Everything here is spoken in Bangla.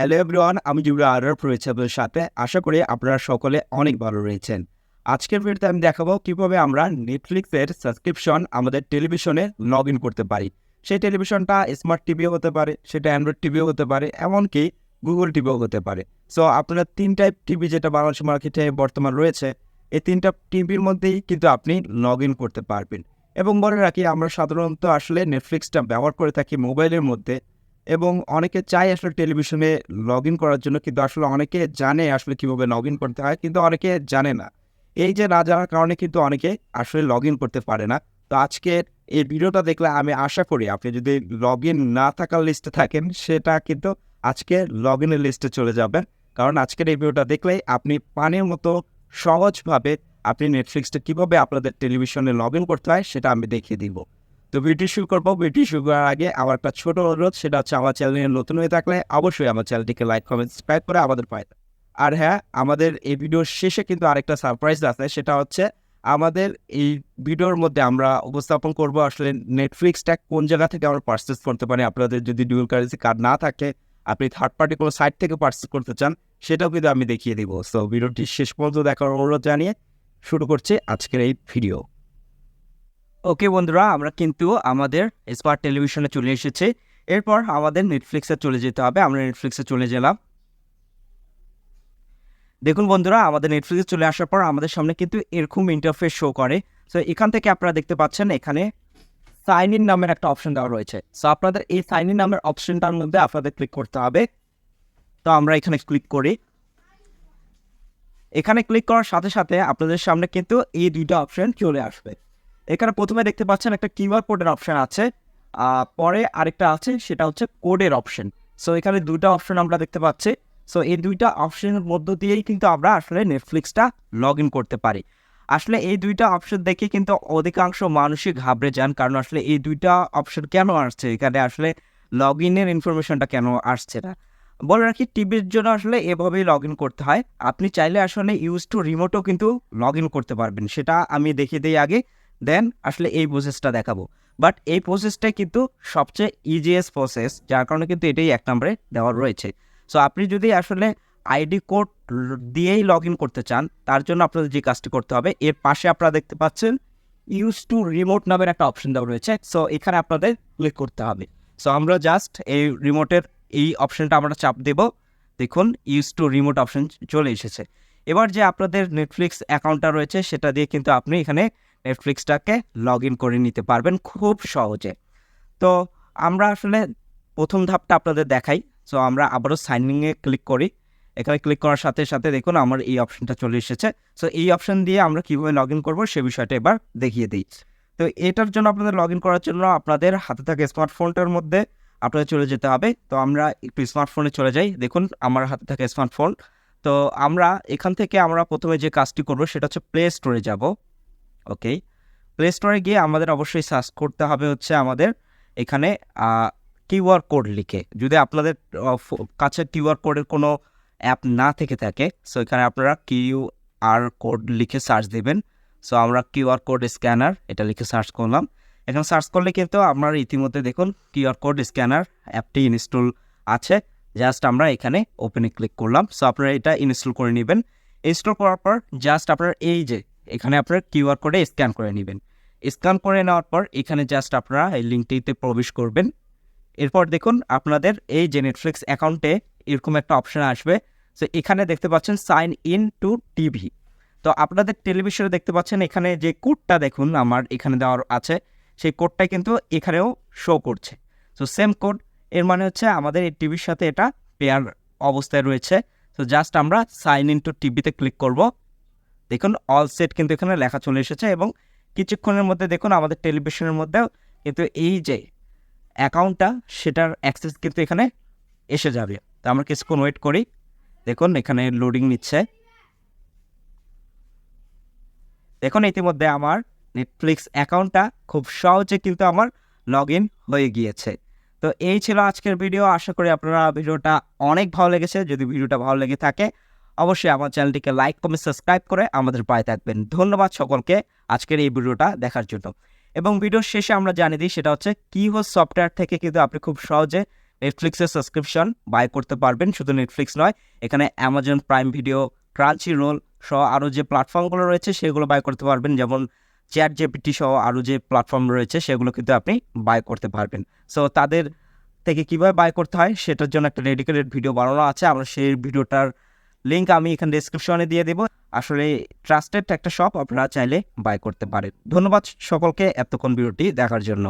হ্যালো এভরিওয়ান আমি জিবরা আরব রয়েছে আপনাদের সাথে আশা করি আপনারা সকলে অনেক ভালো রয়েছেন। আজকের ভিডিওতে আমি দেখাবো কীভাবে আমরা নেটফ্লিক্সের সাবস্ক্রিপশন আমাদের টেলিভিশনে লগ ইন করতে পারি। সেই টেলিভিশনটা স্মার্ট টিভিও হতে পারে, সেটা অ্যান্ড্রয়েড টিভিও হতে পারে, এমনকি গুগল টিভিও হতে পারে। সো আপনারা তিন টাইপ টিভি যেটা বাংলাদেশ মার্কেটে বর্তমান রয়েছে, এই তিনটা টিভির মধ্যেই কিন্তু আপনি লগ ইন করতে পারবেন। এবং বলে রাখি, আমরা সাধারণত আসলে নেটফ্লিক্সটা ব্যবহার করে থাকি মোবাইলের মধ্যে। এবং অনেকে চায় আসলে টেলিভিশনে লগ ইন করার জন্য, কিন্তু আসলে অনেকে জানে আসলে কীভাবে লগ ইন করতে হয়, কিন্তু অনেকে জানে না। এই যে না জানার কারণে কিন্তু অনেকে আসলে লগ ইন করতে পারে না। তো আজকের এই ভিডিওটা দেখলে আমি আশা করি আপনি যদি লগ ইন না থাকার লিস্টে থাকেন, সেটা কিন্তু আজকে লগ ইনের লিস্টে চলে যাবেন কারণ আজকের এই ভিডিওটা দেখলেই আপনি পানির মতো সহজভাবে আপনি নেটফ্লিক্সটা কীভাবে আপনাদের টেলিভিশনে লগ ইন করতে হয়, সেটা আমি দেখিয়ে দিব। তো ভিডিও শুরু করব। ভিডিও শুরু করার আগে আমার একটা ছোট অনুরোধ, সেটা হচ্ছে আমার চ্যানেলে নতুন হয়ে থাকলে অবশ্যই আমার চ্যানেলটিকে লাইক কমেন্ট সাবস্ক্রাইব করে আমাদের পায় আর হ্যাঁ আমাদের এই ভিডিওর শেষে কিন্তু আরেকটা সারপ্রাইজ আছে, সেটা হচ্ছে আমাদের এই ভিডিওর মধ্যে আমরা উপস্থাপন করব আসলে নেটফ্লিক্সটা কোন জায়গা থেকে আমরা পার্চেস করতে পারি। আপনাদের যদি ডুয়েল কারেন্সি কার্ড না থাকে, আপনি থার্ড পার্টি কোনো সাইট থেকে পার্চেস করতে চান, সেটাও কিন্তু আমি দেখিয়ে দিব। সো ভিডিওটি শেষ পর্যন্ত দেখার অনুরোধ জানিয়ে শুরু করছি আজকের এই ভিডিও ওকে বন্ধুরা, আমরা কিন্তু আমাদের স্মার্ট টেলিভিশনে চলে এসেছি। এরপর আমাদের নেটফ্লিক্সে চলে যেতে হবে। আমরা নেটফ্লিক্সে চলে গেলাম। দেখুন বন্ধুরা, আমাদের নেটফ্লিক্সে চলে আসার পর আমাদের সামনে কিন্তু এরকম ইন্টারফেস শো করে। সো এখান থেকে আপনারা দেখতে পাচ্ছেন, এখানে সাইন ইন নামের একটা অপশন দেওয়া রয়েছে। সো আপনাদের এই সাইন ইন নামের অপশনটার মধ্যে আপনাদের ক্লিক করতে হবে। তো, আমরা এখানে ক্লিক করি। এখানে ক্লিক করার সাথে সাথে আপনাদের সামনে কিন্তু এই দুইটা অপশন চলে আসবে। এখানে প্রথমে দেখতে পাচ্ছেন একটা কিউআর কোডের অপশন আছে। পরে আরেকটা আছে, সেটা হচ্ছে কোডের অপশন। সো, এখানে দুইটা অপশন আমরা দেখতে পাচ্ছি। সো, এই দুইটা অপশনের মধ্য দিয়েই কিন্তু আমরা আসলে নেটফ্লিক্সটা লগ ইন করতে পারি। আসলে এই দুইটা অপশন দেখে কিন্তু অধিকাংশ মানুষই ঘাবড়ে যান, কারণ আসলে এই দুইটা অপশন কেন আসছে? এখানে আসলে লগ ইনের ইনফরমেশনটা কেন আসছে না? বলে রাখি, টিভির জন্য আসলে এভাবেই লগ ইন করতে হয়। আপনি চাইলে আসলে ইউজ টু রিমোটও কিন্তু লগ ইন করতে পারবেন। সেটা আমি দেখিয়ে দিই আগে। দেন আসলে এই প্রসেসটা দেখাবো। বাট এই প্রসেসটাই কিন্তু সবচেয়ে ইজিয়েস্ট প্রসেস যার কারণে কিন্তু এটাই এক নম্বরে দেওয়া রয়েছে। সো আপনি যদি আসলে আইডি কোড দিয়েই লগ ইন করতে চান, তার জন্য আপনাদের যে কাজটি করতে হবে, এর পাশে আপনারা দেখতে পাচ্ছেন ইউজ টু রিমোট নামের একটা অপশন দেওয়া রয়েছে। সো এখানে আপনাদের ক্লিক করতে হবে। সো আমরা জাস্ট এই রিমোটের এই অপশনটা আমরা চাপ দেব। দেখুন ইউজ টু রিমোট অপশন চলে এসেছে। এবার যে আপনাদের নেটফ্লিক্স অ্যাকাউন্টটা রয়েছে, সেটা দিয়ে কিন্তু আপনি এখানে নেটফ্লিক্সটাকে লগ ইন করে নিতে পারবেন খুব সহজে। তো আমরা আসলে প্রথম ধাপটা আপনাদের দেখাই। সো আমরা আবারও সাইনিংয়ে ক্লিক করি। এখানে ক্লিক করার সাথে সাথে দেখুন আমার এই অপশনটা চলে এসেছে। সো এই অপশন দিয়ে আমরা কীভাবে লগ ইন করব সে বিষয়টা এবার দেখিয়ে দিই। তো এটার জন্য আপনাদের লগ ইন করার জন্য আপনাদের হাতে থাকা স্মার্টফোনটার মধ্যে আপনাদের চলে যেতে হবে। তো আমরা একটু স্মার্টফোনে চলে যাই। দেখুন আমার হাতে থাকা স্মার্টফোন তো আমরা এখান থেকে আমরা প্রথমে যে কাজটি করব সেটা হচ্ছে প্লে স্টোরে যাব। ওকে? প্লে স্টোরে গিয়ে আমাদের অবশ্যই সার্চ করতে হবে হচ্ছে আমাদের এখানে কিউআর কোড লিখে। যদি আপনাদের কাছে কিউআর কোডের কোনো অ্যাপ না থেকে থাকে সো এখানে আপনারা কিউআর কোড লিখে সার্চ দেবেন। সো আমরা কিউআর কোড স্ক্যানার এটা লিখে সার্চ করলাম। এখানে সার্চ করলে কিন্তু আপনার ইতিমধ্যে দেখুন কিউআর কোড স্ক্যানার অ্যাপটি ইনস্টল আছে। জাস্ট আমরা এখানে ওপেনে ক্লিক করলাম। সো আপনারা এটা ইনস্টল করে নেবেন। ইনস্টল করার পর জাস্ট আপনার এই যে এখানে আপনার কিউআর কোডে স্ক্যান করে নেবেন। স্ক্যান করে নেওয়ার পর এখানে জাস্ট আপনারা এই লিঙ্কটিতে প্রবেশ করবেন। এরপর দেখুন, আপনাদের এই যে নেটফ্লিক্স অ্যাকাউন্টে এরকম একটা অপশন আসবে। সো এখানে দেখতে পাচ্ছেন সাইন ইন টু টিভি। তো, আপনাদের টেলিভিশনে দেখতে পাচ্ছেন এখানে যে কোডটা দেখুন, আমার এখানে দেওয়ার আছে, সেই কোডটাই কিন্তু এখানেও শো করছে। সো সেম কোড এর মানে হচ্ছে আমাদের এই টিভির সাথে এটা পেয়ার অবস্থায় রয়েছে। তো জাস্ট আমরা সাইন ইন টু টিভিতে ক্লিক করব। দেখুন অল সেট কিন্তু এখানে লেখা চলে এসেছে এবং কিছুক্ষণের মধ্যে দেখুন, আমাদের টেলিভিশনের মধ্যেও কিন্তু এই যে অ্যাকাউন্টটা সেটার অ্যাক্সেস কিন্তু এখানে এসে যাবে। তো আমরা কিছুক্ষণ ওয়েট করি। দেখুন, এখানে লোডিং নিচ্ছে। দেখুন, ইতিমধ্যে আমার নেটফ্লিক্স অ্যাকাউন্টটা খুব সহজে কিন্তু আমার লগ ইন হয়ে গিয়েছে। তো এই ছিল আজকের ভিডিও আশা করি আপনারা ভিডিওটা অনেক ভালো লেগেছে। যদি ভিডিওটা ভালো লেগে থাকে অবশ্যই আমার চ্যানেলটিকে লাইক, কমেন্ট, সাবস্ক্রাইব করে আমাদের পায়ে থাকবেন। ধন্যবাদ সকলকে আজকের এই ভিডিওটা দেখার জন্য। এবং ভিডিওর শেষে আমরা জানিয়ে দিই, সেটা হচ্ছে কি হোস সফটওয়্যার থেকে কিন্তু আপনি খুব সহজে নেটফ্লিক্সের সাবস্ক্রিপশন বাই করতে পারবেন। শুধু নেটফ্লিক্স নয়, এখানে Amazon prime video Crunchyroll সহ আরও যে প্ল্যাটফর্মগুলো রয়েছে, সেগুলো বাই করতে পারবেন। যেমন চ্যাট জেপিটি সহ আরও যে প্ল্যাটফর্ম রয়েছে, সেগুলো কিন্তু আপনি বাই করতে পারবেন। সো তাদের থেকে কীভাবে বাই করতে হয়, সেটার জন্য একটা ডেডিকেটেড ভিডিও বানানো আছে। আমরা সেই ভিডিওটার লিঙ্ক আমি এখানে ডিসক্রিপশনে দিয়ে দেবো। আসলে ট্রাস্টেড একটা শপ আপনারা চাইলে বাই করতে পারেন। ধন্যবাদ সকলকে এতক্ষণ ভিডিওটি দেখার জন্য।